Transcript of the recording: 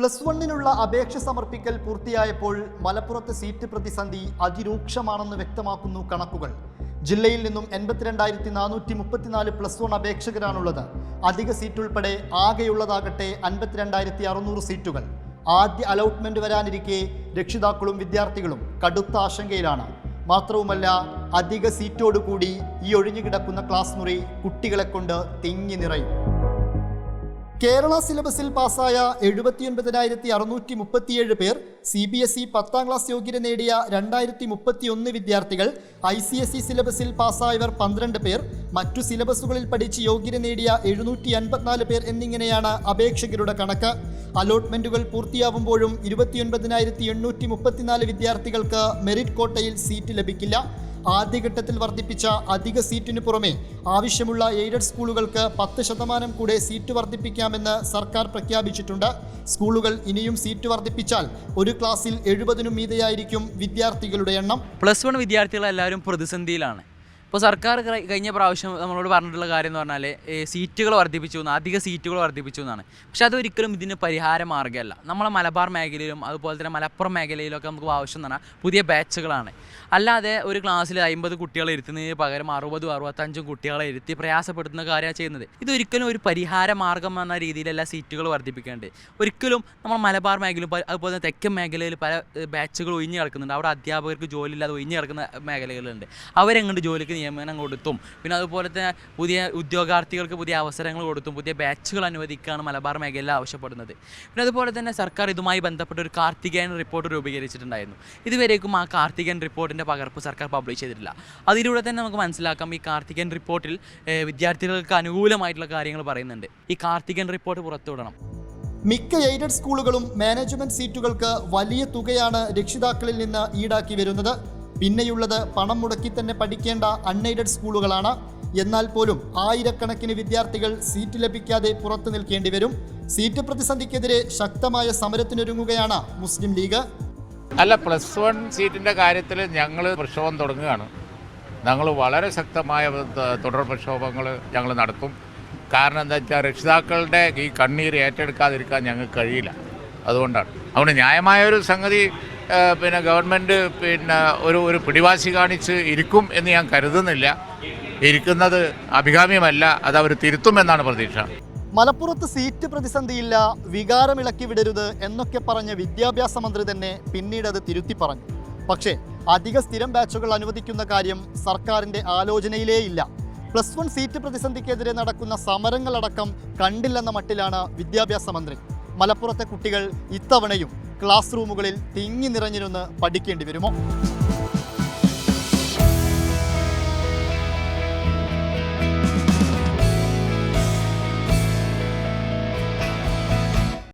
Plus വണ്ണിനുള്ള അപേക്ഷ സമർപ്പിക്കൽ പൂർത്തിയായപ്പോൾ മലപ്പുറത്ത് seat പ്രതിസന്ധി അതിരൂക്ഷമാണെന്ന് വ്യക്തമാക്കുന്നു കണക്കുകൾ. ജില്ലയിൽ നിന്നും എൺപത്തിരണ്ടായിരത്തി നാനൂറ്റി മുപ്പത്തിനാല് പ്ലസ് വൺ അപേക്ഷകരാണുള്ളത്. അധിക സീറ്റ് ഉൾപ്പെടെ ആകെയുള്ളതാകട്ടെ അൻപത്തിരണ്ടായിരത്തി അറുന്നൂറ് സീറ്റുകൾ. ആദ്യ അലോട്ട്മെന്റ് വരാനിരിക്കെ രക്ഷിതാക്കളും വിദ്യാർത്ഥികളും കടുത്ത ആശങ്കയിലാണ്. മാത്രവുമല്ല അധിക സീറ്റോടുകൂടി ഈ ഒഴിഞ്ഞുകിടക്കുന്ന ക്ലാസ് മുറി കുട്ടികളെ കൊണ്ട് തിങ്ങി നിറയും. കേരള സിലബസിൽ പാസ്സായ എഴുപത്തിയൊൻപതിനായിരത്തി അറുന്നൂറ്റി മുപ്പത്തിയേഴ് പേർ സി ബി എസ് ഇ പത്താം ക്ലാസ് യോഗ്യത നേടിയ രണ്ടായിരത്തി മുപ്പത്തിയൊന്ന് വിദ്യാർത്ഥികൾ ഐ സി എസ് ഇ സിലബസിൽ പാസ്സായവർ പന്ത്രണ്ട് പേർ. മറ്റു സിലബസുകളിൽ പഠിച്ച് യോഗ്യത നേടിയ എഴുന്നൂറ്റി അൻപത്തിനാല് പേർ എന്നിങ്ങനെയാണ് അപേക്ഷകരുടെ കണക്ക്. അലോട്ട്മെന്റുകൾ പൂർത്തിയാവുമ്പോഴും ഇരുപത്തിയൊൻപതിനായിരത്തി എണ്ണൂറ്റി മുപ്പത്തിനാല് വിദ്യാർത്ഥികൾക്ക് മെറിറ്റ് കോട്ടയിൽ സീറ്റ് ലഭിക്കില്ല. ആദ്യഘട്ടത്തിൽ വർദ്ധിപ്പിച്ച അധിക സീറ്റിനു പുറമെ ആവശ്യമുള്ള എയ്ഡഡ് സ്കൂളുകൾക്ക് പത്ത് ശതമാനം കൂടെ സീറ്റ് വർദ്ധിപ്പിക്കാമെന്ന് സർക്കാർ പ്രഖ്യാപിച്ചിട്ടുണ്ട്. സ്കൂളുകൾ ഇനിയും സീറ്റ് വർദ്ധിപ്പിച്ചാൽ ഒരു ക്ലാസ്സിൽ എഴുപതിനും മീതയായിരിക്കും വിദ്യാർത്ഥികളുടെ എണ്ണം. പ്ലസ് വൺ വിദ്യാർത്ഥികളെല്ലാവരും പ്രതിസന്ധിയിലാണ്. ഇപ്പോൾ സർക്കാർ കഴിഞ്ഞ പ്രാവശ്യം നമ്മളോട് പറഞ്ഞിട്ടുള്ള കാര്യം എന്ന് പറഞ്ഞാൽ സീറ്റുകൾ വർദ്ധിപ്പിച്ചു എന്ന് അധിക സീറ്റുകൾ വർദ്ധിപ്പിച്ചു എന്നാണ്. പക്ഷെ അതൊരിക്കലും ഇതിന് പരിഹാര മാർഗമല്ല. നമ്മളെ മലബാർ മേഖലയിലും അതുപോലെ തന്നെ മലപ്പുറം മേഖലയിലൊക്കെ നമുക്ക് ആവശ്യം എന്ന് പറഞ്ഞാൽ പുതിയ ബാച്ചുകളാണ്. അല്ലാതെ ഒരു ക്ലാസ്സിൽ അമ്പത് കുട്ടികളെ ഇരുത്തുന്നതിന് പകരം അറുപതും അറുപത്തഞ്ചും കുട്ടികളെ ഇരുത്തി പ്രയാസപ്പെടുത്തുന്ന കാര്യമാണ് ചെയ്യുന്നത്. ഇതൊരിക്കലും ഒരു പരിഹാര മാർഗം എന്ന രീതിയിലല്ല സീറ്റുകൾ വർദ്ധിപ്പിക്കേണ്ടത്. ഒരിക്കലും നമ്മൾ മലബാർ മേഖലയിലും അതുപോലെ തന്നെ തെക്കൻ മേഖലയിൽ പല ബാച്ചുകൾ ഒഴിഞ്ഞു കിടക്കുന്നുണ്ട്. അവിടെ അധ്യാപകർക്ക് ജോലി ഇല്ലാതെ ഒഴിഞ്ഞു കിടക്കുന്ന മേഖലകളുണ്ട്. അവരെങ്ങോട്ട് ജോലിക്ക് നിയമനം കൊടുത്തും. പിന്നെ അതുപോലെ തന്നെ പുതിയ ഉദ്യോഗാർത്ഥികൾക്ക് പുതിയ അവസരങ്ങൾ കൊടുത്തും പുതിയ ബാച്ചുകൾ അനുവദിക്കുകയാണ് മലബാർ മേഖലയിൽ ആവശ്യപ്പെടുന്നത്. പിന്നെ അതുപോലെ തന്നെ സർക്കാർ ഇതുമായി ബന്ധപ്പെട്ട ഒരു കാർത്തികേയൻ റിപ്പോർട്ട് രൂപീകരിച്ചിട്ടുണ്ടായിരുന്നു. ഇതുവരേക്കും ആ കാർത്തികേയൻ റിപ്പോർട്ടിന്റെ പകർപ്പ് സർക്കാർ പബ്ലിഷ് ചെയ്തിട്ടില്ല. അതിലൂടെ തന്നെ നമുക്ക് മനസ്സിലാക്കാം ഈ കാർത്തികേയൻ റിപ്പോർട്ടിൽ വിദ്യാർത്ഥികൾക്ക് അനുകൂലമായിട്ടുള്ള കാര്യങ്ങൾ പറയുന്നുണ്ട്. ഈ കാർത്തികേയൻ റിപ്പോർട്ട് പുറത്തുവിടണം മിക്ക എയ്ഡഡ് സ്കൂളുകളും മാനേജ്മെന്റ് സീറ്റുകൾക്ക് വലിയ തുകയാണ് രക്ഷിതാക്കളിൽ നിന്ന് ഈടാക്കി വരുന്നത്. പിന്നെയുള്ളത് പണം മുടക്കി തന്നെ പഠിക്കേണ്ട അൺഎയ്ഡഡ് സ്കൂളുകളാണ്. എന്നാൽ പോലും ആയിരക്കണക്കിന് വിദ്യാർത്ഥികൾ സീറ്റ് ലഭിക്കാതെ പുറത്തു നിൽക്കേണ്ടി വരും. സീറ്റ് പ്രതിസന്ധിക്കെതിരെ ശക്തമായ സമരത്തിനൊരുങ്ങുകയാണ് മുസ്ലിം ലീഗ്. അല്ല പ്ലസ് വൺ സീറ്റിന്റെ കാര്യത്തിൽ ഞങ്ങൾ പ്രക്ഷോഭം തുടങ്ങുകയാണ്. ഞങ്ങൾ വളരെ ശക്തമായ തുടർ പ്രക്ഷോഭങ്ങൾ ഞങ്ങൾ നടത്തും. കാരണം എന്താ വെച്ചാൽ രക്ഷിതാക്കളുടെ ഈ കണ്ണീർ ഏറ്റെടുക്കാതിരിക്കാൻ ഞങ്ങൾക്ക് കഴിയില്ല. അതുകൊണ്ടാണ്. അതുകൊണ്ട് ന്യായമായ ഒരു സംഗതി പിന്നെ ഗവൺമെന്റ് പിന്നെ ഒരു ഒരു പിടിവാശി കാണിച്ച് ഇരിക്കും എന്ന് ഞാൻ കരുതുന്നില്ല. ഇരിക്കുന്നത് അഭികാമ്യമല്ല അത് അവർ തിരുത്തുമെന്നാണ് പ്രതീക്ഷ. മലപ്പുറത്ത് സീറ്റ് പ്രതിസന്ധിയില്ല വികാരമിളക്കി വിടരുത് എന്നൊക്കെ പറഞ്ഞ വിദ്യാഭ്യാസ മന്ത്രി തന്നെ പിന്നീട് അത് തിരുത്തി പറഞ്ഞു. പക്ഷേ അധിക സ്ഥിരം ബാച്ചുകൾ അനുവദിക്കുന്ന കാര്യം സർക്കാരിന്റെ ആലോചനയിലേ ഇല്ല പ്ലസ് വൺ സീറ്റ് പ്രതിസന്ധിക്കെതിരെ നടക്കുന്ന സമരങ്ങളടക്കം കണ്ടില്ലെന്ന മട്ടിലാണ് വിദ്യാഭ്യാസ മന്ത്രി. മലപ്പുറത്തെ കുട്ടികൾ ഇത്തവണയും ക്ലാസ് റൂമുകളിൽ തിങ്ങി നിറഞ്ഞിരുന്ന് പഠിക്കേണ്ടി വരുമോ?